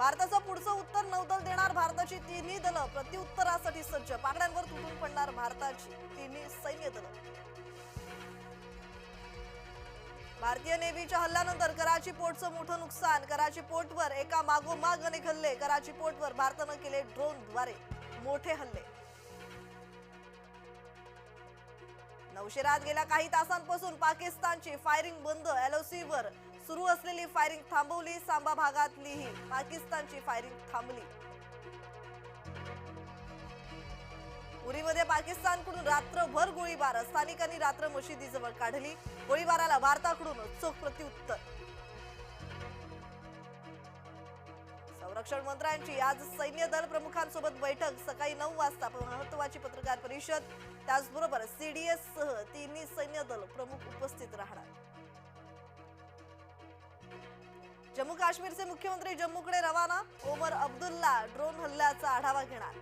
भारताचं पुढचं उत्तर नौदल देणार भारताची तिन्ही दलं प्रत्युत्तरासाठी सज्ज. पाकड्यांवर तुटून पडणार भारताची तिन्ही सैन्य दलं. भारतीय नेव्हीच्या हल्ल्यानंतर कराची पोर्टचं मोठं नुकसान. कराची पोर्टवर एका मागोमाग अनेक हल्ले. कराची पोर्टवर भारतानं केले ड्रोनद्वारे मोठे हल्ले. नौशेरात गेल्या काही तासांपासून पाकिस्तानची फायरिंग बंद. एलओसी वर सुरू असलेली फायरिंग थांबवली सांबा भागातलीही पाकिस्तानची फायरिंग थांबली. उरीमध्ये पाकिस्तानकडून रात्रभर गोळीबार स्थानिकांनी रात्र मशिदीजवळ काढली. गोळीबाराला भारताकडून चोख प्रत्युत्तर. संरक्षण मंत्र्यांची आज सैन्य दल प्रमुखांसोबत बैठक. सकाळी नऊ वाजता महत्वाची पत्रकार परिषद. त्याचबरोबर सीडीएस सह तिन्ही सैन्य दल प्रमुख उपस्थित राहणार. जम्मू काश्मीरचे मुख्यमंत्री जम्मूकडे रवाना. ओमर अब्दुल्ला ड्रोन हल्ल्याचा आढावा घेणार.